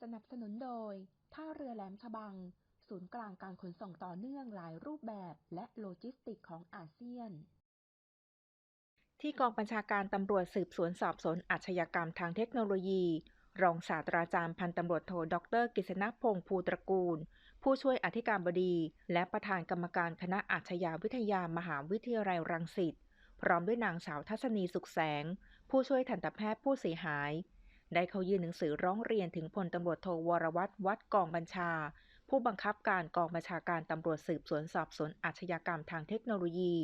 สนับสนุนโดย ท่าเรือแหลมฉบัง ศูนย์กลางการขนส่งต่อเนื่องหลายรูปแบบและโลจิสติกของอาเซียน ที่กองบัญชาการตำรวจสืบสวนสอบสวนอาชญากรรมทางเทคโนโลยี รองศาสตราจารย์พันตำรวจโทดรกฤษณพงษ์ภูตระกูล ผู้ช่วยอธิการบดี และประธานกรรมการคณะอาชญาวิทยามหาวิทยาลัยรังสิตพร้อมด้วยนางสาวทัศนีสุขแสง ผู้ช่วยทันตแพทย์ผู้เสียหาย ได้เข้ายื่นหนังสือร้องเรียนถึงพลตำรวจโทวรวัตรวัดกองบัญชา ผู้บังคับการกองบัญชาการตำรวจสืบสวนสอบสวนอาชญากรรมทางเทคโนโลยี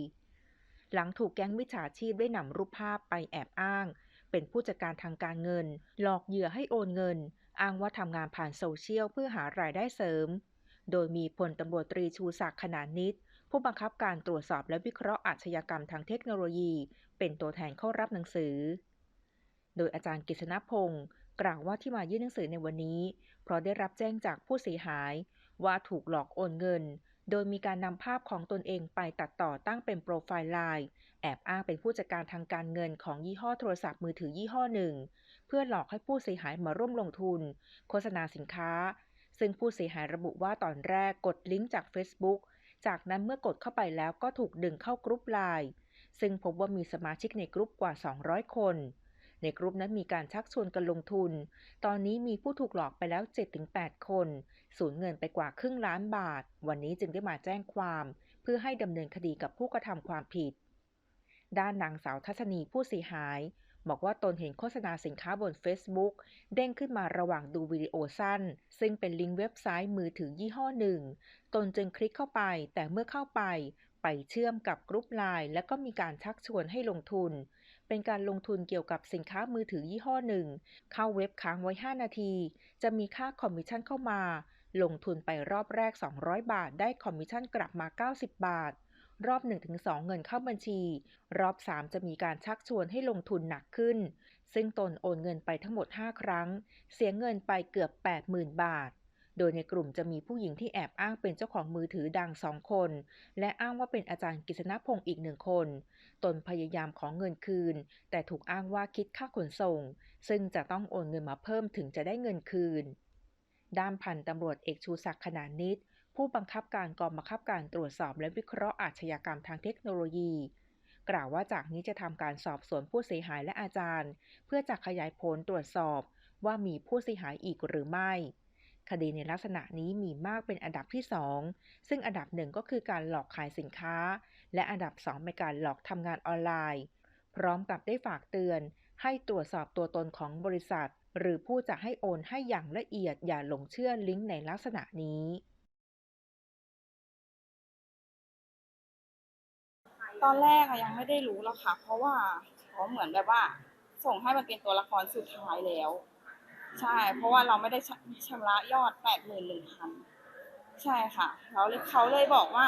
หลังถูกแก๊งมิจฉาชีพได้นำรูปภาพไปแอบอ้าง เป็นผู้จัดการทางการเงิน หลอกเหยื่อให้โอนเงิน อ้างว่าทำงานผ่านโซเชียลเพื่อหารายได้เสริม โดยมีพลตำรวจตรีชูศักดิ์ขนานนิตผู้บังคับการตรวจสอบและวิเคราะห์อาชญากรรมทางเทคโนโลยี เป็นตัวแทนเข้ารับหนังสือ โดยอาจารย์กฤษณพงศ์กล่าวว่าที่มายื่นหนังสือในวันนี้ เพราะได้รับแจ้งจากผู้เสียหาย ว่าถูกหลอกโอนเงิน โดยมีการนำภาพของตนเองไปตัดต่อตั้งเป็นโปรไฟล์ไลน์แอบอ้างเป็นผู้จัดการทางการเงินของยี่ห้อโทรศัพท์มือถือยี่ห้อหนึ่ง เพื่อหลอกให้ผู้เสียหายมาร่วมลงทุน โฆษณาสินค้า ซึ่งผู้เสียหายระบุว่าตอนแรกกดลิงก์จาก Facebook จากนั้นเมื่อกดเข้าไปแล้วก็ถูกดึงเข้ากรุ๊ปไลน์ซึ่งพบว่ามีสมาชิกในกรุ๊ปกว่า 200 คน ในกรุ๊ปนั้นมีการชักชวนกันลงทุน ตอนนี้มีผู้ถูกหลอกไปแล้ว 7-8 คน สูญเงินไปกว่าครึ่งล้านบาท วันนี้จึงได้มาแจ้งความ เพื่อให้ดำเนินคดีกับผู้กระทำความผิด ด้านนางสาวทัศนีผู้เสียหาย บอกว่าตนเห็นโฆษณาสินค้าบน Facebook เด้งขึ้นมาระหว่างดูวิดีโอสั้น ซึ่งเป็นลิงก์เว็บไซต์มือถือยี่ห้อหนึ่ง ตนจึงคลิกเข้าไป แต่เมื่อเข้าไปไปเชื่อมกับกรุ๊ปไลน์และก็มีการชักชวนให้ลงทุน เป็นการลงทุนเกี่ยวกับสินค้ามือถือยี่ห้อหนึ่ง เข้าเว็บค้างไว้ 5 นาที จะมีค่าคอมมิชชั่นเข้ามา ลงทุนไปรอบแรก 200 บาท ได้คอมมิชชั่นกลับมา 90 บาท รอบ 1-2 เงินเข้าบัญชี รอบ 3 จะมีการชักชวนให้ลงทุนหนักขึ้น ซึ่งตนโอนเงินไปทั้งหมด 5 ครั้ง เสียเงินไปเกือบ 80,000 บาทโดยในกลุ่มจะมีผู้หญิงที่แอบอ้างเป็นเจ้าของมือถือดังสองคน และอ้างว่าเป็นอาจารย์กฤษณพงศ์อีกหนึ่งคน ตนพยายามขอเงินคืน แต่ถูกอ้างว่าคิดค่าขนส่ง ซึ่งจะต้องโอนเงินมาเพิ่มถึงจะได้เงินคืน ด้านพันตำรวจเอกชูศักดิ์ขนานนิตผู้บังคับการกองบังคับการตรวจสอบและวิเคราะห์อาชญากรรมทางเทคโนโลยี กล่าวว่าจากนี้จะทำการสอบสวนผู้เสียหายและอาจารย์ เพื่อจะขยายผลตรวจสอบว่ามีผู้เสียหายอีกหรือไม่ คดีในลักษณะนี้มีมากเป็นอันดับที่ 2 ซึ่งอันดับหนึ่งก็คือการหลอกขายสินค้า และอันดับ 2 เป็นการหลอกทำงานออนไลน์ พร้อมกับได้ฝากเตือน ให้ตรวจสอบตัวตนของบริษัท หรือผู้จะให้โอนให้อย่างละเอียดอย่าหลงเชื่อลิงก์ในลักษณะนี้ตอนแรกอะยังไม่ได้รู้หรอกค่ะ เพราะว่าเขาเหมือนแบบว่า ส่งให้มันเป็นตัวละครสุดท้ายแล้ว ใช่ เพราะว่าเราไม่ได้ชชำระยอดแปดหมื่นหนึ่งพันใช่ค่ะแล้วเขาเลยบอกว่า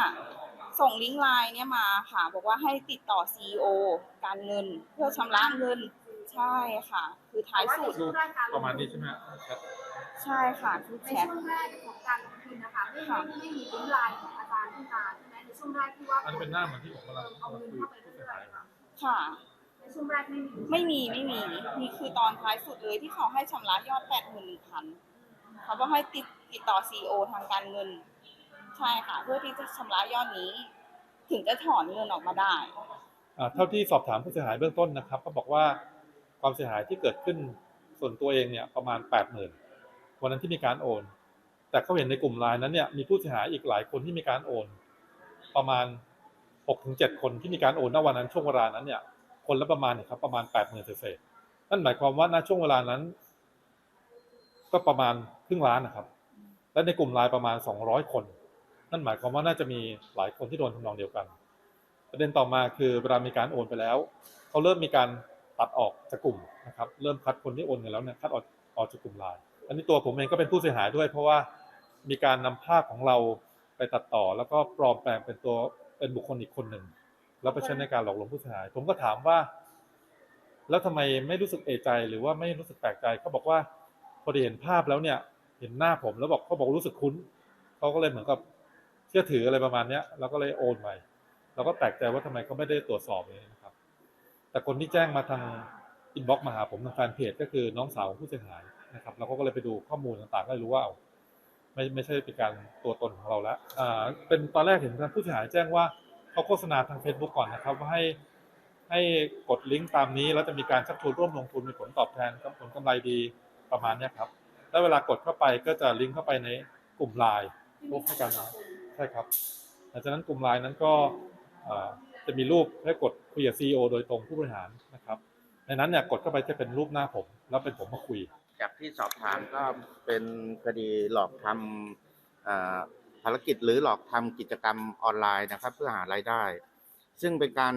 ส่งลิงก์ไลน์เนี้ยมาค่ะ บอกว่าให้ติดต่อซีอการเงิน เพื่อชำระเงิน ใช่ค่ะ คือท้ายสุดรูปประมาณนี้ใช่ไหมครับใช่ค่ะทุกในแชทช่วงแรกของการลงทุนนะคะไม่ไม่ไม่มีลิงก์ไลน์ของอาจารย์ขึ้นมาใช่ไหมในช่วงแรกที่ว่าอันนี้เป็นหน้าเหมือนที่ผมกำลังเอากำลังเงินคุยเข้าไปกับผู้เรื่เสียอยหายๆค่ะ ค่ะใน ช่วงแรกไม่มีไม่มีไม่มีนี่คือตอนท้ายสุดเลยที่เขาให้ชำระยอดแปดหมื่นหนึ่งพันเขาบอกให้ติดติดต่อซีอทางการเงิน ใช่ค่ะ เพื่อที่จะชำระยอดนี้ ถึงจะถอนเงินออกมาได้ อ่าเท่าที่สอบถามผู้เสียหายเบื้องต้นนะครับ ก็บอกว่าความเสียหายที่เกิดขึ้นส่วนตัวเองเนี่ยประมาณแปดหมื่นวันนั้นที่มีการโอน แต่เขาเห็นในกลุ่มไลน์นั้นเนี่ยมีผู้เสียหายอีกหลายคนที่มีการโอน ประมาณหกถึงเจ็ดคนที่มีการโอนณวันนั้นช่วงเวลานั้นเนี่ย คนละประมาณเนี่ยครับประมาณแปดหมื่นเศษนั่นหมายความว่าณช่วงเวลานั้น ก็ประมาณครึ่งล้านนะครับ และในกลุ่มไลน์ประมาณสองร้อยคน นั่นหมายความว่าน่าจะมีหลายคนที่โดนทำนองเดียวกัน ประเด็นต่อมาคือเวลามีการโอนไปแล้วเขาเริ่มมีการตัดออกจากกลุ่มนะครับ เริ่มคัดคนที่โอนเงินแล้วเนี่ยคัดออกออกจากกลุ่มไลน์อันนี้ตัวผมเองก็เป็นผู้เสียหายด้วย เพราะว่ามีการนำภาพของเราไปตัดต่อ แล้วก็ปลอมแปลงเป็นตัวเป็นบุคคลอีกคนหนึ่ง แล้วไปใช้ในการหลอกลวงผู้เสียหาย ผมก็ถามว่า แล้วทำไมไม่รู้สึกเอะใจ หรือว่าไม่รู้สึกแปลกใจเขาบอกว่าพอได้เห็นภาพแล้วเนี่ย เห็นหน้าผมแล้วบอกเขาบอกรู้สึกคุ้นเขาก็เลยเหมือนกับเชื่อถืออะไรประมาณเนี้ยเราก็เลยโอนไปเราก็แปลกใจว่าทำไมเขาไม่ได้ตรวจสอบเลยนะครับ แต่คนที่แจ้งมาทางอินบ็อกซ์มาหาผมทางแฟนเพจก็คือน้องสาวของผู้เสียหายนะครับเราก็เลยไปดูข้อมูลต่างๆก็เลยรู้ว่าเอาไม่ไม่ใช่เป็นการตัวตนของเราแล้วอ่าเป็นตอนแรกเห็นทางผู้เสียหายแจ้งว่า เขาโฆษณาทาง Facebook ก่อนนะครับ ว่าให้ให้กดลิงก์ตามนี้ แล้วจะมีการชักชวนร่วมลงทุนมีผลตอบแทนกับผลกำไรดีประมาณนี้ครับแล้วเวลากดเข้าไปก็จะลิงก์เข้าไปในกลุ่มไลน์พวกให้กันนะใช่ครับหลังจากนั้นกลุ่มไลน์นั้นก็จะมีรูปให้กดคุยกับซีอโดยตรงผู้บริหารนะครับในนั้นเนี่ยกดเข้าไปจะเป็นรูปหน้าผม แล้วเป็นผมมาคุย จากที่สอบถามก็เป็นคดีหลอกทำารกิจหรือหลอกทำกิจกรรมออนไลน์นะครับ เพื่อหารายได้ ซึ่งเป็นการ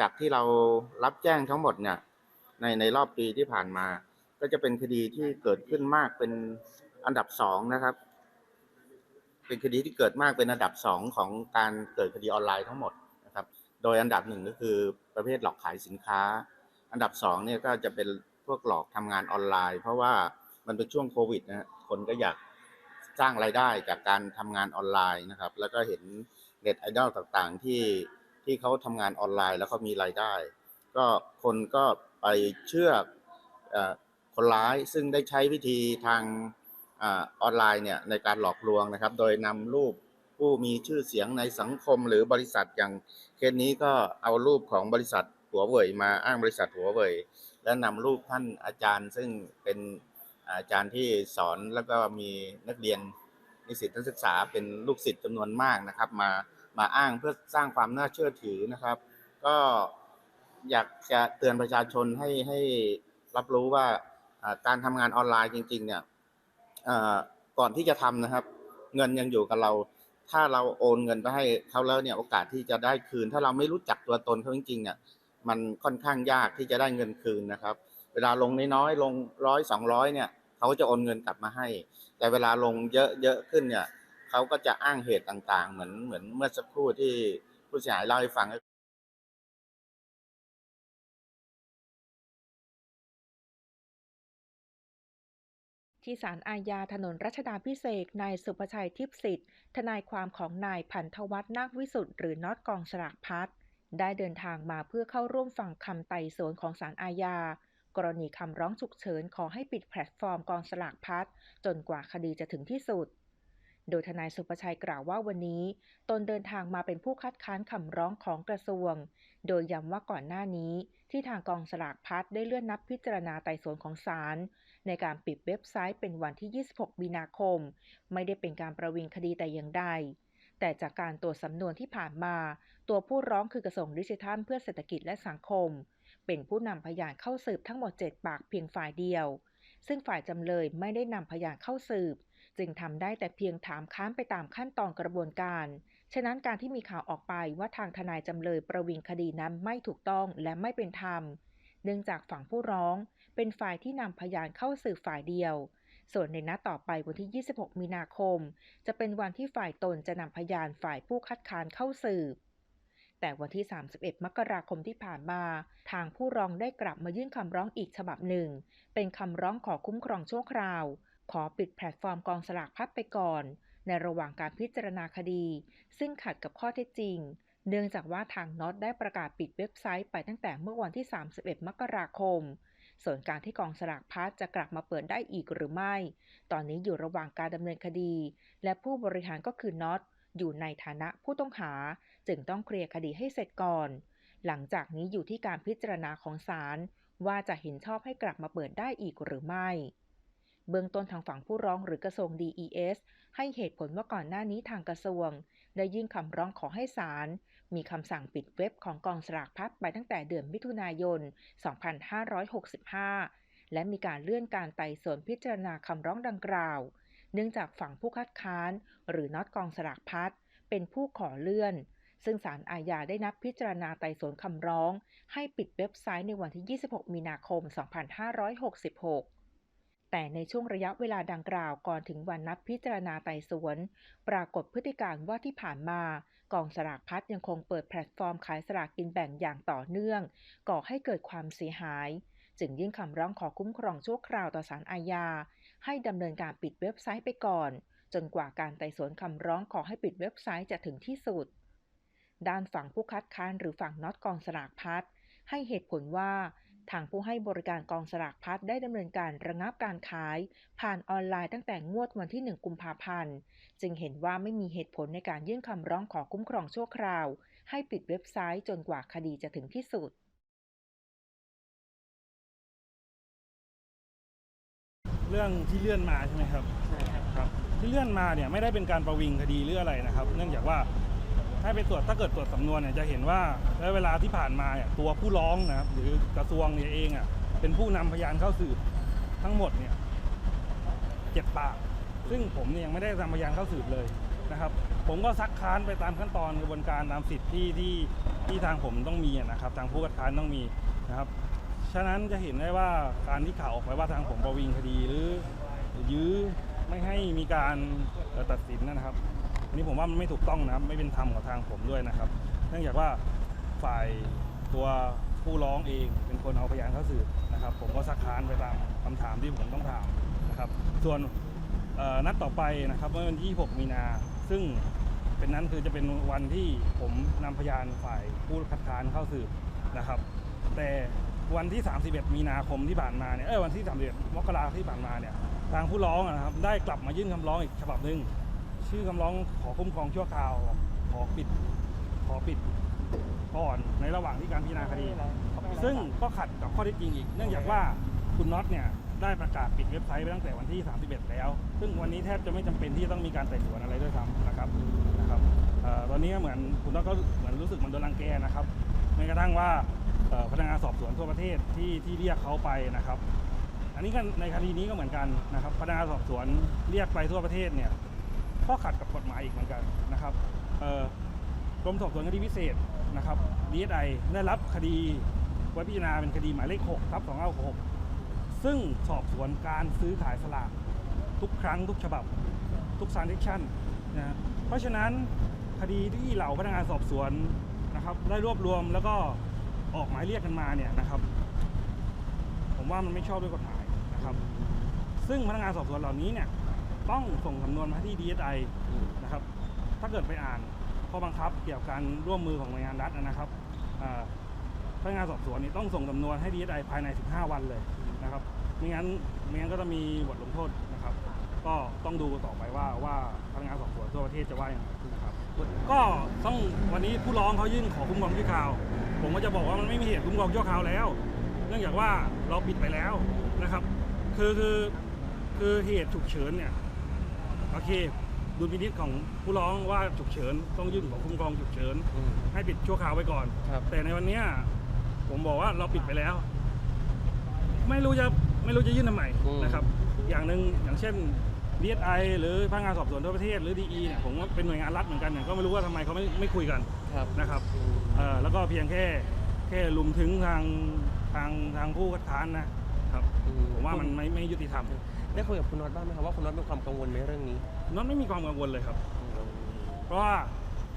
จากที่เรารับแจ้งทั้งหมดเนี่ยในในรอบปีที่ผ่านมา ก็จะเป็นคดีที่เกิดขึ้นมากเป็นอันดับสองนะครับ เป็นคดีที่เกิดมากเป็นอันดับสองของการเกิดคดีออนไลน์ทั้งหมดนะครับ โดยอันดับหนึ่งก็คือประเภทหลอกขายสินค้า อันดับสองเนี่ยก็จะเป็นพวกหลอกทำงานออนไลน์ เพราะว่ามันเป็นช่วงโควิดนะฮะคนก็อยาก สร้างรายได้จากการทำงานออนไลน์นะครับ แล้วก็เห็นเน็ตไอดอลต่างๆ ที่ที่เขาทำงานออนไลน์แล้วเขามีรายได้ ก็คนก็ไปเชื่อเอ่อคนร้ายซึ่งได้ใช้วิธีทางอาออนไลน์เนี่ยในการหลอกลวงนะครับ โดยนำรูปผู้มีชื่อเสียงในสังคมหรือบริษัทอย่างเคสนี้ก็เอารูปของบริษัทหัวเว่ยมาอ้างบริษัทหัวเว่ยและนำรูปท่านอาจารย์ซึ่งเป็น อาจารย์ที่สอนแล้วก็มีนักเรียนนิสิตนักศึกษาเป็นลูกศิษย์จำนวนมากนะครับ มามาอ้างเพื่อสร้างความน่าเชื่อถือนะครับ ก็อยากจะเตือนประชาชนให้ให้รับรู้ว่าการทำงานออนไลน์จริง ๆ เนี่ยก่อนที่จะทำนะครับ เงินยังอยู่กับเรา ถ้าเราโอนเงินไปให้เขาแล้วเนี่ยโอกาสที่จะได้คืน ถ้าเราไม่รู้จักตัวตนเขาจริงๆเนี่ยมันค่อนข้างยากที่จะได้เงินคืนนะครับ เวลาลงน้อยๆลงร้อยสองร้อยเนี่ย เขาก็จะโอนเงินกลับมาให้ แต่เวลาลงเยอะเยอะขึ้นเนี่ยเขาก็จะอ้างเหตุต่างๆ เหมือนเหมือนเมื่อสักครู่ที่ผู้เสียหายเล่าให้ฟังที่ศาลอาญาถนนรัชดาพิเศษนายสุภชัยทิพสิทธิ์ ทนายความของนายพันธวัฒน์นาควิสุทธ์หรือน็อตกองสลากพัดได้เดินทางมาเพื่อเข้าร่วมฟังคำไต่สวนของศาลอาญา กรณีคำร้องฉุกเฉินขอให้ปิดแพลตฟอร์มกองสลากพัดจนกว่าคดีจะถึงที่สุด โดยทนายสุประชัยกล่าวว่าวันนี้ ตนเดินทางมาเป็นผู้คัดค้านคำร้องของกระทรวง โดยย้ำว่าก่อนหน้านี้ ที่ทางกองสลากพัดได้เลื่อนนัดพิจารณาไต่สวนของศาลในการปิดเว็บไซต์เป็นวันที่ 26 มีนาคม ไม่ได้เป็นการประวิงคดีแต่อย่างใดแต่จากการตรวจสำนวนที่ผ่านมา ตัวผู้ร้องคือกระทรวงดิจิทัลเพื่อเศรษฐกิจและสังคม เป็นผู้นำพยานเข้าสืบทั้งหมด 7 ปากเพียงฝ่ายเดียว ซึ่งฝ่ายจำเลยไม่ได้นำพยานเข้าสืบ จึงทำได้แต่เพียงถามค้านไปตามขั้นตอนกระบวนการ ฉะนั้นการที่มีข่าวออกไปว่าทางทนายจำเลยประวิงคดีนั้นไม่ถูกต้องและไม่เป็นธรรม เนื่องจากฝั่งผู้ร้องเป็นฝ่ายที่นำพยานเข้าสืบฝ่ายเดียวส่วนในนัดต่อไปวันที่ 26 มีนาคม จะเป็นวันที่ฝ่ายตนจะนำพยานฝ่ายผู้คัดค้านเข้าสืบ แต่วันที่ 31 มกราคมที่ผ่านมา ทางผู้ร้องได้กลับมายื่นคำร้องอีกฉบับหนึ่ง เป็นคำร้องขอคุ้มครองชั่วคราว ขอปิดแพลตฟอร์มกองสลากพัดไปก่อน ในระหว่างการพิจารณาคดี ซึ่งขัดกับข้อเท็จจริง เนื่องจากว่าทางน็อตได้ประกาศปิดเว็บไซต์ไปตั้งแต่เมื่อวันที่ 31 มกราคม ส่วนการที่กองสลากพัดจะกลับมาเปิดได้อีกหรือไม่ ตอนนี้อยู่ระหว่างการดำเนินคดี และผู้บริหารก็คือน็อตอยู่ในฐานะผู้ต้องหา จึงต้องเคลียร์คดีให้เสร็จก่อน หลังจากนี้อยู่ที่การพิจารณาของศาลว่าจะเห็นชอบให้กลับมาเปิดได้อีกหรือไม่ เบื้องต้นทางฝั่งผู้ร้องหรือกระทรวง DES ให้เหตุผลว่าก่อนหน้านี้ทางกระทรวง ได้ยื่นคำร้องขอให้ศาลมีคำสั่งปิดเว็บของกองสลากพัดไปตั้งแต่เดือนมิถุนายน 2565 และมีการเลื่อนการไต่สวนพิจารณาคำร้องดังกล่าว เนื่องจากฝั่งผู้คัดค้าน หรือน็อตกองสลากพัดเป็นผู้ขอเลื่อน ซึ่งศาลอาญาได้นัดพิจารณาไต่สวนคำร้อง ให้ปิดเว็บไซต์ในวันที่ 26 มีนาคม 2566แต่ในช่วงระยะเวลาดังกล่าวก่อนถึงวันนัดพิจารณาไต่สวน ปรากฏพฤติการว่าที่ผ่านมา กองสลากพัดยังคงเปิดแพลตฟอร์มขายสลากกินแบ่งอย่างต่อเนื่อง ก่อให้เกิดความเสียหาย จึงยื่นคำร้องขอคุ้มครองชั่วคราวต่อศาลอาญา ให้ดำเนินการปิดเว็บไซต์ไปก่อน จนกว่าการไต่สวนคำร้องขอให้ปิดเว็บไซต์จะถึงที่สุด ด้านฝั่งผู้คัดค้านหรือฝั่งน็อตกองสลากพัดให้เหตุผลว่า ทางผู้ให้บริการกองสลากพัดได้ดำเนินการระงับการขาย ผ่านออนไลน์ตั้งแต่งวดวันที่ 1 กุมภาพันธ์ จึงเห็นว่าไม่มีเหตุผลในการยื่นคำร้องขอคุ้มครองชั่วคราว ให้ปิดเว็บไซต์จนกว่าคดีจะถึงที่สุดเรื่องที่เลื่อนมาใช่ไหมครับครับ ที่เลื่อนมาเนี่ยไม่ได้เป็นการประวิงคดีหรืออะไรนะครับ เนื่องจากว่า ให้ไปตรวจถ้าเกิดตรวจสำนวนเนี่ยจะเห็นว่าในเวลาที่ผ่านมาเนี่ยตัวผู้ร้องนะครับหรือกระทรวงเนี่ยเองอะเป็นผู้นำพยานเข้าสืบทั้งหมดเนี่ยเจ็ดปาก ซึ่งผมเนี่ยยังไม่ได้นำพยานเข้าสืบเลยนะครับ ผมก็ซักค้านไปตามขั้นตอนกระบวนการตามสิทธิ์ที่ที่ที่ทางผมต้องมีนะครับ ทางผู้คัดค้านต้องมีนะครับฉะนั้นจะเห็นได้ว่าการที่ข่าวออกไปว่าทางผมประวิงคดีหรือยื้อไม่ให้มีการตัดสินนะครับ อันนี้ผมว่ามันไม่ถูกต้องนะครับไม่เป็นธรรมกับทางผมด้วยนะครับ เนื่องจากว่าฝ่ายตัวผู้ร้องเองเป็นคนเอาพยานเข้าสืบนะครับ ผมก็สักค้านไปตามคำถามที่ผมต้องถามนะครับ ส่วนนัดต่อไปนะครับเมื่อวันที่6มีนา ซึ่งเป็นนั้นคือจะเป็นวันที่ผมนำพยานฝ่ายผู้คัดค้านเข้าสืบนะครับ แต่วันที่ 31 มีนาคมที่ผ่านมาเนี่ยเออวันที่ 31 มกราคมที่ผ่านมาเนี่ยทางผู้ร้องนะครับได้กลับมายื่นคำร้องอีกฉบับหนึ่ง ชื่อคำร้องขอคุ้มครองชั่วคราว ขอปิด ขอปิดก่อนในระหว่างที่การพิจารณาคดี ซึ่งก็ขัดกับข้อเท็จจริงอีก เนื่องจากว่าคุณน็อตเนี่ยได้ประกาศปิดเว็บไซต์ไปตั้งแต่วันที่ 31 แล้ว ซึ่งวันนี้แทบจะไม่จำเป็นที่จะต้องมีการไต่สวนอะไรด้วยซ้ำนะครับนะครับเอ่อตอนนี้ก็เหมือนคุณน็อตก็เหมือนรู้สึกเหมันโดนรังแกนะครับแม้กระทั่งว่าเอ่อพนักงานสอบสวนทั่วประเทศที่ที่เรียกเขาไปนะครับ อันนี้ก็ในคดีนี้ก็เหมือนกันนะครับ พนักงานสอบสวนเรียกไปทั่วประเทศเนี่ย ก็ขัดกับกฎหมายอีกเหมือนกันนะครับกรมสอบสวนคดีพิเศษนะครับ DSI ไอได้รับคดีไว้พิจารณาเป็นคดีหมายเลข6ทับ2566ซึ่งสอบสวนการซื้อขายสลากทุกครั้งทุกฉบับทุก transaction นะเพราะฉะนั้นคดีที่เหล่าพนักงานสอบสวนนะครับได้รวบรวมแล้วก็ออกหมายเรียกกันมาเนี่ยนะครับ ผมว่ามันไม่ชอบด้วยกฎหมายนะครับ ซึ่งพนักงานสอบสวนเหล่านี้เนี่ย ต้องส่งสำนวนมาที่ DSI นะครับ ถ้าเกิดไปอ่านข้อบังคับเกี่ยวกับการร่วมมือของหน่วยงานรัฐนะครับพนักงานสอบสวนนี่ต้องส่งสำนวนให้ DSI ภายใน 15 วันเลยนะครับไม่งั้นไม่งั้นก็จะมีบทลงโทษนะครับ ก็ต้องดูต่อไปว่าว่าพนักงานสอบสวนทั่วประเทศจะว่าอย่างไรนะครับ ก็ต้องวันนี้ผู้ร้องเขายื่นขอคุ้มครองชั่วคราว ผมก็จะบอกว่ามันไม่มีเหตุคุ้มครองชั่วคราวแล้ว เนื่องจากว่าเราปิดไปแล้วนะครับ คือคือคือเหตุฉุกเฉินเนี่ย โอเคดุลพินิจของผู้ร้องว่าฉุกเฉินต้องยื่นขอคุ้มครองฉุกเฉินให้ปิดชั่วคราวไว้ก่อน ครับ แต่ในวันเนี้ยผมบอกว่าเราปิดไปแล้ว ไม่รู้จะไม่รู้จะยื่นทำไมอืม นะครับ อย่างหนึ่งอย่างเช่น DSI หรือพนักงานสอบสวนทั่วประเทศหรือ DE เนี่ยผมว่าเป็นหน่วยงานรัฐเหมือนกันเนี่ยก็ไม่รู้ว่าทำไมเขาไม่ไม่คุยกันครับ นะครับเอ่อแล้วก็เพียงแค่แค่ลุมถึงทางทางทางผู้คัดค้านนะครับผมว่ามันไม่ไม่ยุติธรรม ได้คุยกับคุณน็อตบ้างไหมครับว่าคุณน็อตมีความกังวลไหมเรื่องนี้ น็อตไม่มีความกังวลเลยครับ เพราะว่า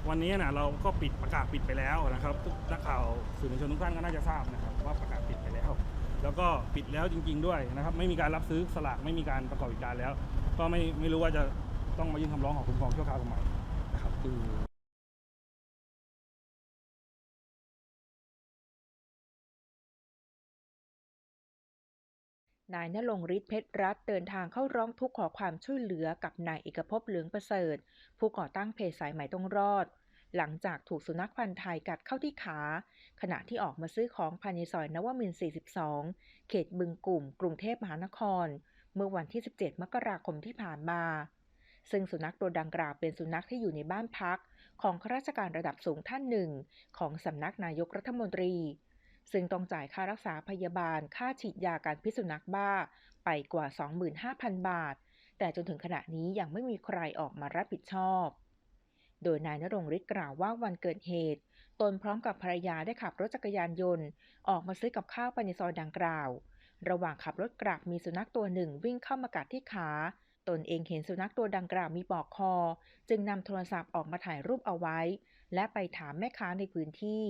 วันนี้นะเราก็ปิดประกาศปิดไปแล้วนะครับทุกนักข่าวสื่อมวลชนทุกท่านก็น่าจะทราบนะครับว่าประกาศปิดไปแล้ว แล้วก็ปิดแล้วจริง ๆ ด้วยนะครับ ไม่มีการรับซื้อสลากไม่มีการประกอบกิจการแล้ว ก็ไม่ไม่รู้ว่าจะต้องมายื่นคำร้องขอคุ้มครองชั่วคราวทำไมนะครับ นายณรงฤทธิ์เพชรรัตเดินทางเข้าร้องทุกข์ขอความช่วยเหลือกับนายเอกภพเหลืองประเสริฐ ผู้ก่อตั้งเพจสายใหม่ต้องรอด หลังจากถูกสุนัขพันธ์ไทยกัดเข้าที่ขา ขณะที่ออกมาซื้อของภายในซอยนวมินทร์42 เขตบึงกลุ่ม กรุงเทพมหานคร เมื่อวันที่ 17 มกราคมที่ผ่านมา ซึ่งสุนัขตัวดังกล่าวเป็นสุนัขที่อยู่ในบ้านพัก ของข้าราชการระดับสูงท่านหนึ่ง ของสำนักนายกรัฐมนตรี ซึ่งต้องจ่ายค่ารักษาพยาบาล ค่าฉีดยาการพิษสุนัขบ้าไปกว่า 25,000 บาท แต่จนถึงขณะนี้ยังไม่มีใครออกมารับผิดชอบ โดยนายนรงค์ฤทธิ์กล่าวว่าวันเกิดเหตุ ตนพร้อมกับภรรยาได้ขับรถจักรยานยนต์ ออกมาซื้อกับข้าวไปในซอยดังกล่าว ระหว่างขับรถกลับมีสุนัขตัวหนึ่งวิ่งเข้ามากัดที่ขา ตนเองเห็นสุนัขตัวดังกล่าวมีปอกคอ จึงนำโทรศัพท์ออกมาถ่ายรูปเอาไว้ และไปถามแม่ค้าในพื้นที่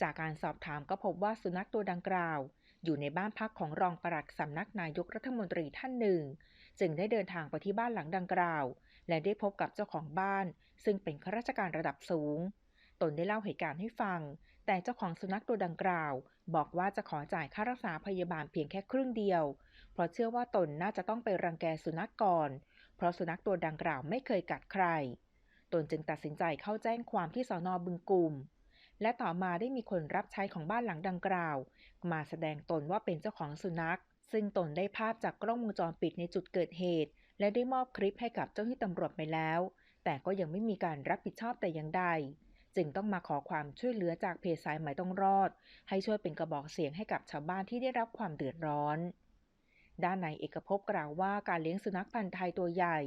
จากการสอบถามก็พบว่าสุนัขตัวดังกล่าว อยู่ในบ้านพักของรองปลัดสำนักนายกรัฐมนตรีท่านหนึ่ง จึงได้เดินทางไปที่บ้านหลังดังกล่าว และได้พบกับเจ้าของบ้าน ซึ่งเป็นข้าราชการระดับสูง ตนได้เล่าเหตุการณ์ให้ฟัง แต่เจ้าของสุนัขตัวดังกล่าว บอกว่าจะขอจ่ายค่ารักษาพยาบาลเพียงแค่ครึ่งเดียว เพราะเชื่อว่าตนน่าจะต้องไปรังแกสุนัขก่อน เพราะสุนัขตัวดังกล่าวไม่เคยกัดใคร ตนจึงตัดสินใจเข้าแจ้งความที่สอนอบึงกลุ่ม และต่อมาได้มีคนรับใช้ของบ้านหลังดังกล่าว มาแสดงตนว่าเป็นเจ้าของสุนัข ซึ่งตนได้ภาพจากกล้องวงจรปิดในจุดเกิดเหตุ และได้มอบคลิปให้กับเจ้าหน้าที่ตำรวจไปแล้ว แต่ก็ยังไม่มีการรับผิดชอบแต่อย่างใด จึงต้องมาขอความช่วยเหลือจากเพจสายไหมต้องรอด ให้ช่วยเป็นกระบอกเสียงให้กับชาวบ้านที่ได้รับความเดือดร้อนด้านนายเอกภพกล่าวว่าการเลี้ยงสุนัขพันธุ์ไทยตัวใหญ่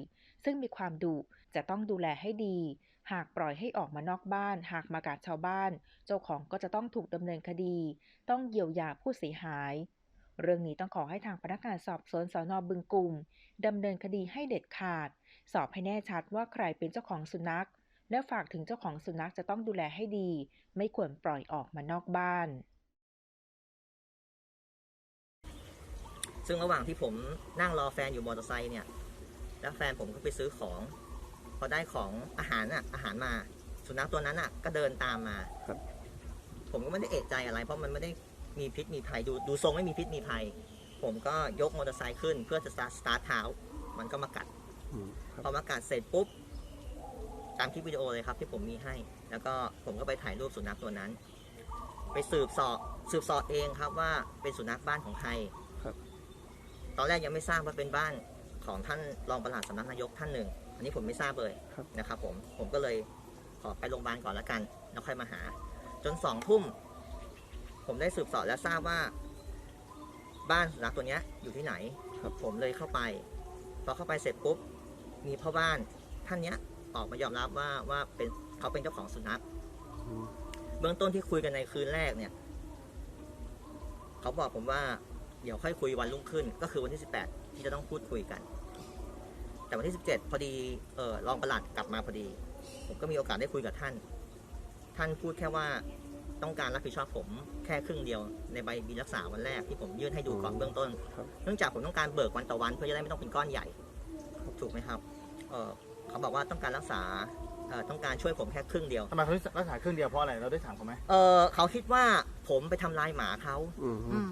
ซึ่งมีความดุจะต้องดูแลให้ดี หากปล่อยให้ออกมานอกบ้าน หากมากัดชาวบ้าน เจ้าของก็จะต้องถูกดำเนินคดี ต้องเยียวยาผู้เสียหาย เรื่องนี้ต้องขอให้ทางพนักงานสอบสวนสอนอบึงกลุ่มดำเนินคดีให้เด็ดขาด สอบให้แน่ชัดว่าใครเป็นเจ้าของสุนัข และฝากถึงเจ้าของสุนัขจะต้องดูแลให้ดี ไม่ควรปล่อยออกมานอกบ้าน ซึ่งระหว่างที่ผมนั่งรอแฟนอยู่มอเตอร์ไซค์เนี่ย แล้วแฟนผมก็ไปซื้อของ พอได้ของอาหารอะ อาหารมา สุนัขตัวนั้นอะ ก็เดินตามมาครับ ผมก็ไม่ได้เอะใจอะไร เพราะมันไม่ได้มีพิษมีภัยดูดูทรงไม่มีพิษมีภัย ผมก็ยกมอเตอร์ไซค์ขึ้น เพื่อจะสตาร์ทสตาร์ทเท้า มันก็มากัด อืมครับพอมากัดเสร็จปุ๊บ ตามคลิปวิดีโอเลยครับที่ผมมีให้ แล้วก็ผมก็ไปถ่ายรูปสุนัขตัวนั้น ไปสืบเสอบสืบเสอบเองครับว่าเป็นสุนัขบ้านของใคร ครับ ตอนแรกยังไม่ทราบว่าเป็นบ้านของท่านรองปลัดสำนักนายกท่านหนึ่ง อันนี้ผมไม่ทราบเลยครับนะครับผมผมก็เลยขอไปโรงพยาบาลก่อนละกันแล้วค่อยมาหา จนสองทุ่มผมได้สืบเสอบและทราบว่า บ้านสุนัขตัวเนี้ยอยู่ที่ไหนครับผมเลยเข้าไปพอเข้าไปเสร็จปุ๊บมีพ่อบ้านท่านเนี้ยออกมายอมรับว่าว่าเป็นเขาเป็นเจ้าของสุนัขอืมเบื้องต้นที่คุยกันในคืนแรกเนี่ย เขาบอกผมว่า เดี๋ยวค่อยคุยวันรุ่งขึ้น ก็คือวันที่ 18 ที่จะต้องพูดคุยกัน แต่วันที่ 17 พอดีเออรองประหลัดกลับมาพอดี ผมก็มีโอกาสได้คุยกับท่าน ท่านพูดแค่ว่าต้องการรับผิดชอบผมแค่ครึ่งเดียวในใบบินรักษาวันแรกที่ผมยื่นให้ดูก่อนเบื้องต้นครับเนื่องจากผมต้องการเบิกวันต่อวันเพื่อจะได้ไม่ต้องเป็นก้อนใหญ่ ถูกไหมครับเออเขาบอกว่าต้องการรักษาเอ่อต้องการช่วยผมแค่ครึ่งเดียว ทำไมเขารักษาครึ่งเดียวเพราะอะไรเราได้ถามเขาไหมเออเขาคิดว่าผมไปทำร้ายหมาเขา อืม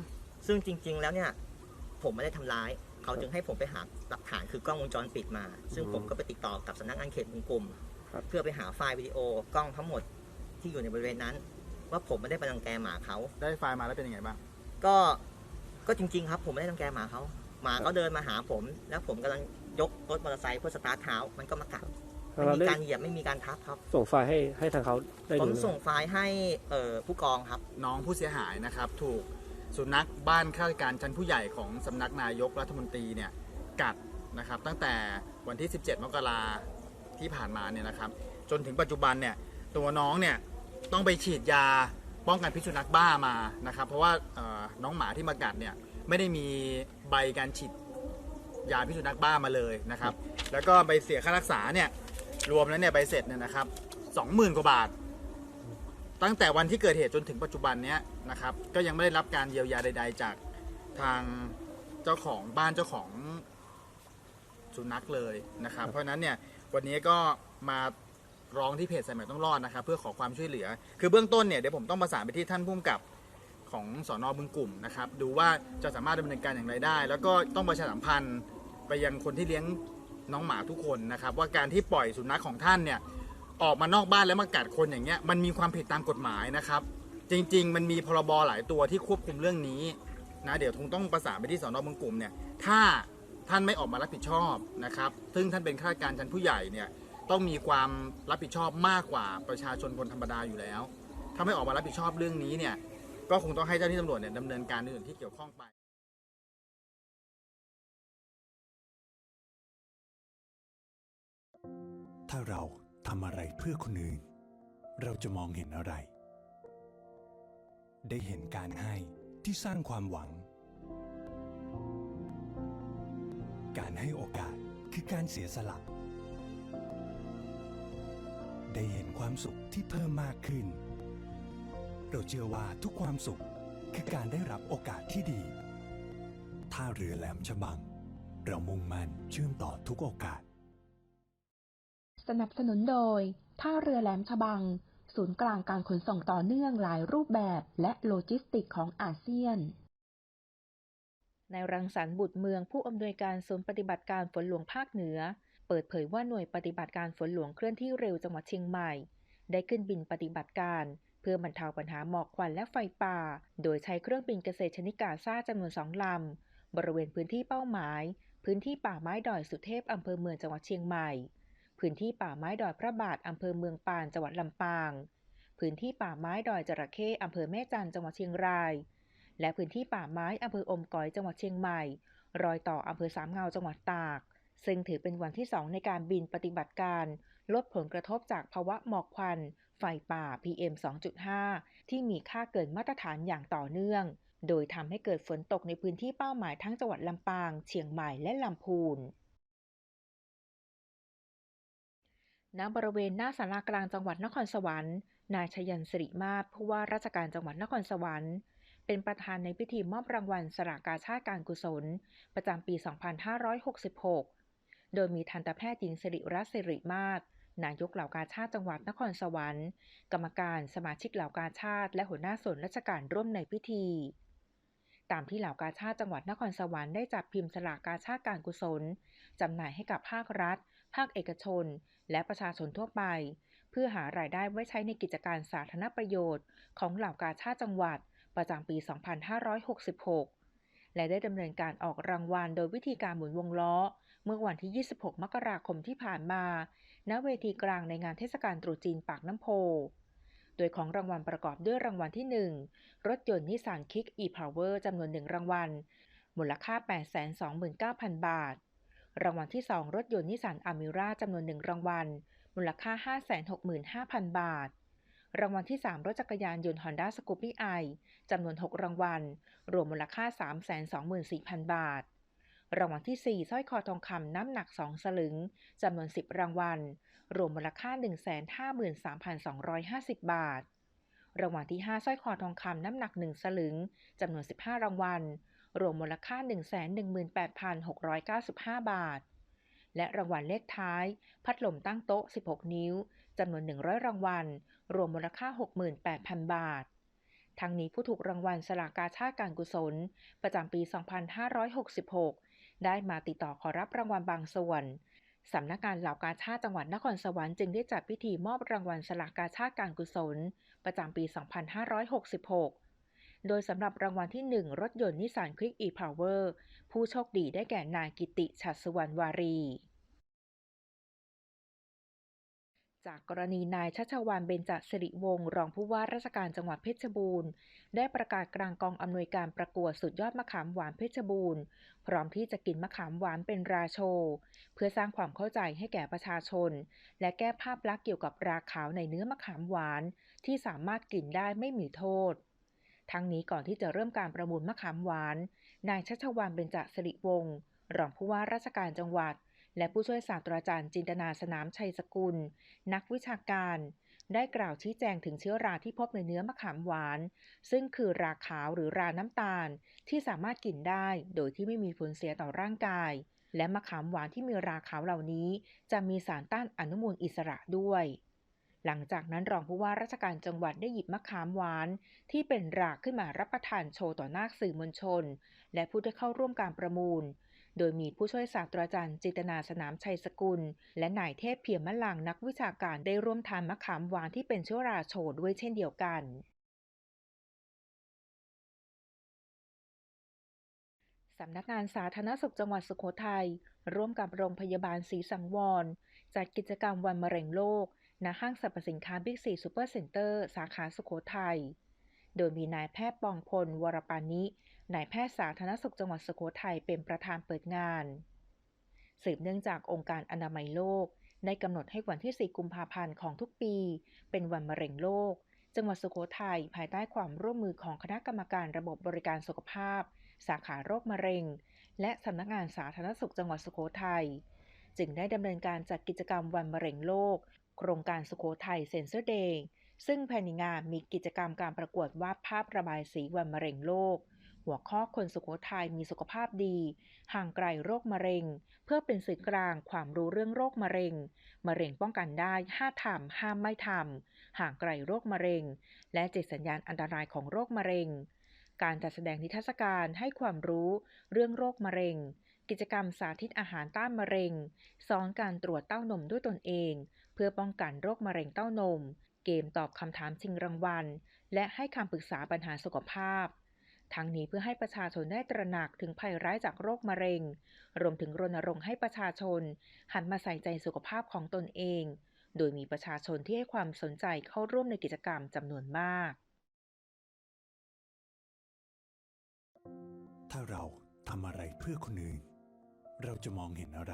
ซึ่งจริง ๆ แล้วเนี่ย ผมไม่ได้ทำร้าย เขาจึงให้ผมไปหาหลักฐานคือกล้องวงจรปิดมา ซึ่งอืมผมก็ไปติดต่อกับสำนักงานเขตบึงกลุ่มครับเพื่อไปหาไฟล์วิดีโอกล้องทั้งหมดที่อยู่ในบริเวณนั้น ว่าผมไม่ได้ไปรังแกหมาเขา ได้ไฟล์มาแล้วเป็นยังไงบ้าง ก็ก็จริง ๆ ครับ ผมไม่ได้รังแกหมาเขาหมาก็เดินมาหาผม แล้วผมกำลังยกรถมอเตอร์ไซค์เพื่อสตาร์ทเท้ามันก็มากัดไม่เรามีได้การเหยียบไม่มีการทับครับ ส่งไฟล์ให้ให้ทางเขาได้ผดูมไหมส่งไฟล์ให้เอ่อผู้กองครับ น้องผู้เสียหายนะครับถูก สุนัขบ้านข้าราชการชั้นผู้ใหญ่ของสำนักนายกรัฐมนตรีเนี่ยกัดนะครับตั้งแต่วันที่ 17 มกราที่ผ่านมาเนี่ยนะครับ จนถึงปัจจุบันเนี่ยตัวน้องเนี่ยต้องไปฉีดยาป้องกันพิษสุนัขบ้ามานะครับ เพราะว่าน้องหมาที่มากัดเนี่ยไม่ได้มีใบการฉีดยาพิษสุนัขบ้ามาเลยนะครับ แล้วก็ไปเสียค่ารักษาเนี่ยรวมแล้วเนี่ยใบเสร็จเนี่ยนะครับ20,000กว่าบาท ตั้งแต่วันที่เกิดเหตุจนถึงปัจจุบันเนี้ย นะครับ ก็ยังไม่ได้รับการเยียวยาใด ๆ จากทางเจ้าของบ้านเจ้าของสุนัขเลยนะครับ เพราะฉะนั้นเนี่ยวันนี้ก็มาร้องที่เพจสายใหม่ต้องรอดนะครับ เพื่อขอความช่วยเหลือ คือเบื้องต้นเนี่ยเดี๋ยวผมต้องประสานไปที่ท่านผู้กำกับของสอนอบึงกลุ่มนะครับ ดูว่าจะสามารถดำเนินการอย่างไรได้ แล้วก็ต้องประชาสัมพันธ์ไปยังคนที่เลี้ยงน้องหมาทุกคนนะครับ ว่าการที่ปล่อยสุนัขของท่านเนี่ยออกมานอกบ้านแล้วมากัดคนอย่างเงี้ยมันมีความผิดตามกฎหมายนะครับ จริง ๆ มันมีพรบหลายตัวที่ควบคุมเรื่องนี้นะเดี๋ยวคงต้องประสานไปที่สอนอบางกลุ่มเนี่ยถ้าท่านไม่ออกมารับผิดชอบนะครับ ซึ่งท่านเป็นข้าราชการชั้นผู้ใหญ่เนี่ยต้องมีความรับผิดชอบมากกว่าประชาชนคนธรรมดาอยู่แล้ว ถ้าไม่ออกมารับผิดชอบเรื่องนี้เนี่ยก็คงต้องให้เจ้าหน้าที่ตำรวจเนี่ยดำเนินการในส่นที่เกี่ยวข้องไปถ้าเราทำอะไรเพื่อคนอื่น เราจะมองเห็นอะไร ได้เห็นการให้ที่สร้างความหวัง การให้โอกาสคือการเสียสละ ได้เห็นความสุขที่เพิ่มมากขึ้น เราเชื่อว่าทุกความสุขคือการได้รับโอกาสที่ดีท่าเรือแหลมฉบัง เรามุ่งมั่นเชื่อมต่อทุกโอกาส สนับสนุนโดย ท่าเรือแหลมฉบัง ศูนย์กลางการขนส่งต่อเนื่องหลายรูปแบบและโลจิสติกของอาเซียนนายรังสรรค์บุตรเมืองผู้อำนวยการศูนย์ปฏิบัติการฝนหลวงภาคเหนือ เปิดเผยว่าหน่วยปฏิบัติการฝนหลวงเคลื่อนที่เร็วจังหวัดเชียงใหม่ ได้ขึ้นบินปฏิบัติการ เพื่อบรรเทาปัญหาหมอกควันและไฟป่า โดยใช้เครื่องบินเกษตรชนิดกาซ่าจำนวนสองลำ บริเวณพื้นที่เป้าหมาย พื้นที่ป่าไม้ดอยสุเทพอำเภอเมืองจังหวัดเชียงใหม่ พื้นที่ป่าไม้ดอยพระบาทอำเภอเมืองปานจังหวัดลำปาง พื้นที่ป่าไม้ดอยจระเข้อำเภอแม่จันจังหวัดเชียงราย และพื้นที่ป่าไม้อำเภออมก๋อยจังหวัดเชียงใหม่ รอยต่ออำเภอสามเงาจังหวัดตาก ซึ่งถือเป็นวันที่2ในการบินปฏิบัติการ ลดผลกระทบจากภาวะหมอกควัน ไฟป่า PM 2.5 ที่มีค่าเกินมาตรฐานอย่างต่อเนื่อง โดยทำให้เกิดฝนตกในพื้นที่เป้าหมายทั้งจังหวัดลำปาง เชียงใหม่และลำพูน ณบริเวณหน้าสารากลางจังหวัดนครสวรรค์ นายชยันสิริมาศผู้ว่าราชการจังหวัดนครสวรรค์ เป็นประธานในพิธีมอบรางวัลสลากกาชาติการกุศล ประจำปี 2566 โดยมีทันตแพทย์หญิงสิริรัตน์สิริมาศนายกเหล่ากาชาติจังหวัดนครสวรรค์ กรรมการสมาชิกเหล่ากาชาติ และหัวหน้าส่วนราชการร่วมในพิธี ตามที่เหล่ากาชาติจังหวัดนครสวรรค์ได้จัดพิมพ์สลากกาชาติการกุศลจำหน่ายให้กับภาครัฐ ภาคเอกชน และประชาชนทั่วไป เพื่อหารายได้ไว้ใช้ในกิจการสาธารณประโยชน์ ของเหล่ากาชาติจังหวัด ประจำปี 2566 และได้ดำเนินการออกรางวัลโดยวิธีการหมุนวงล้อ เมื่อวันที่ 26 มกราคมที่ผ่านมา ณ เวทีกลางในงานเทศกาลตรุษจีนปากน้ำโพโดยของรางวัลประกอบด้วยรางวัลที่ 1 รถยนต์นิสสันคิก e-power จำนวน1รางวัล มูลค่า 829,000 บาท รางวัลที่ 2 รถยนต์นิสสันอามิราจำนวน1รางวัล มูลค่า 565,000 บาท รางวัลที่ 3 รถจักรยานยนต์ Honda Scoopy i จำนวน 6 รางวัล รวมมูลค่า 324,000 บาท รางวัลที่ 4สร้อยคอทองคำน้ำหนัก 2 สลึงจำนวน 10 รางวัล รวมมูลค่า 153,250 บาท รางวัลที่ 5สร้อยคอทองคำน้ำหนัก 1 สลึงจำนวน 15 รางวัล รวมมูลค่า 118,695 บาท และรางวัลเลขท้าย พัดลมตั้งโต๊ะ 16 นิ้วจำนวน 100 รางวัล รวมมูลค่า 68,000 บาท ทั้งนี้ผู้ถูกรางวัลสลากกาชาติการกุศล ประจำปี 2566 ได้มาติดต่อขอรับรางวัลบางส่วนสำนักงานเหล่ากาชาติจังหวัดนครสวรรค์จึงได้จัดพิธีมอบรางวัลสลากกาชาติการกุศล ประจำปี 2566 โดยสำหรับรางวัลที่ 1 รถยนต์นิสสันควิก e-power ผู้โชคดีได้แก่นายกิติฉัตรสุวรรณวารี จากกรณีนายชัชวานเบญจสิริวงศ์รองผู้ว่าราชการจังหวัดเพชรบูรณ์ ได้ประกาศกลางกองอำนวยการประกวดสุดยอดมะขามหวานเพชรบูรณ์ พร้อมที่จะกินมะขามหวานเป็นราโช เพื่อสร้างความเข้าใจให้แก่ประชาชน และแก้ภาพลักษณ์เกี่ยวกับราขาวในเนื้อมะขามหวาน ที่สามารถกินได้ไม่มีโทษ ทั้งนี้ก่อนที่จะเริ่มการประมูลมะขามหวาน นายชัชวานเบญจสิริวงศ์รองผู้ว่าราชการจังหวัด และผู้ช่วยศาสตราจารย์จินตนาสนามชัยสกุล นักวิชาการ ได้กล่าวชี้แจงถึงเชื้อราที่พบในเนื้อมะขามหวาน ซึ่งคือราขาวหรือราน้ำตาลที่สามารถกินได้โดยที่ไม่มีผลเสียต่อร่างกาย และมะขามหวานที่มีราขาวเหล่านี้ จะมีสารต้านอนุมูลอิสระด้วย หลังจากนั้นรองผู้ว่าราชการจังหวัดได้หยิบมะขามหวาน ที่เป็นรากขึ้นมารับประทานโชว์ต่อหน้าสื่อมวลชน และผู้ที่เข้าร่วมการประมูล โดยมีผู้ช่วยศาสตราจารย์จิตนาสนามชัยสกุล และนายเทพเพียรมะลังนักวิชาการได้ร่วมทานมะขามหวานที่เป็นเชื้อราโชว์ด้วยเช่นเดียวกันสำนักงานสาธารณสุขจังหวัดสุโขทัยร่วมกับโรงพยาบาลศรีสังวร จัดกิจกรรมวันมะเร็งโลก ณห้างสรรพสินค้าบิ๊กซีซูเปอร์เซ็นเตอร์ สาขาสุโขทัย โดยมีนายแพทย์ปองพล วรปานิ นายแพทย์สาธารณสุขจังหวัดสุโขทัยเป็นประธานเปิดงาน สืบเนื่องจากองค์การอนามัยโลก ได้กำหนดให้วันที่ 4 กุมภาพันธ์ของทุกปี เป็นวันมะเร็งโลก จังหวัดสุโขทัยภายใต้ความร่วมมือของคณะกรรมการระบบบริการสุขภาพ สาขาโรคมะเร็ง และสำนักงานสาธารณสุขจังหวัดสุโขทัยจึงได้ดำเนินการจัดกิจกรรมวันมะเร็งโลก โครงการสุโขทัยเซนเซอร์เดย์ซึ่งภายในงานมีกิจกรรมการประกวดวาดภาพระบายสีวันมะเร็งโลก หัวข้อคนสุโขทัยมีสุขภาพดี ห่างไกลโรคมะเร็ง เพื่อเป็นสื่อกลางความรู้เรื่องโรคมะเร็ง มะเร็งป้องกันได้ห้าทำห้ามไม่ทำห่างไกลโรคมะเร็ง และเจ็ดสัญญาณอันตรายของโรคมะเร็ง การจัดแสดงนิทรรศการให้ความรู้เรื่องโรคมะเร็งกิจกรรมสาธิตอาหารต้านมะเร็ง สอนการตรวจเต้านมด้วยตนเอง เพื่อป้องกันโรคมะเร็งเต้านม เกมตอบคำถามชิงรางวัล และให้คำปรึกษาปัญหาสุขภาพ ทั้งนี้เพื่อให้ประชาชนได้ตระหนักถึงภัยร้ายจากโรคมะเร็ง รวมถึงรณรงค์ให้ประชาชน หันมาใส่ใจสุขภาพของตนเอง โดยมีประชาชนที่ให้ความสนใจเข้าร่วมในกิจกรรมจำนวนมาก ถ้าเราทำอะไรเพื่อคนอื่น เราจะมองเห็นอะไร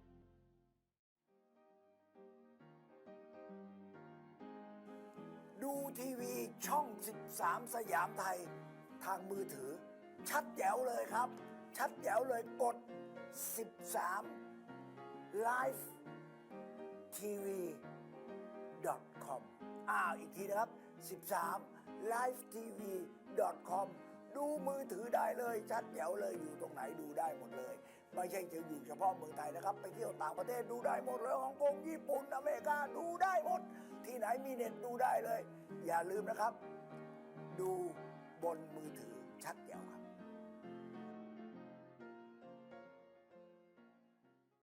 ทีวีช่อง 13 สยามไทย ทางมือถือ ชัดแจ๋วเลยครับ ชัดแจ๋วเลยกด 13 Live TV com อ้าวอีกทีนะครับ 13 Live TV com ดูมือถือได้เลย ชัดแจ๋วเลยอยู่ตรงไหนดูได้หมดเลย ไม่ใช่จะอยู่เฉพาะเมืองไทยนะครับ ไปเที่ยวต่างประเทศดูได้หมดเลยฮ่องกงญี่ปุ่นอเมริกาดูได้หมด ที่ไหนมีเน็ตดูได้เลย อย่าลืมนะครับ ดูบนมือถือ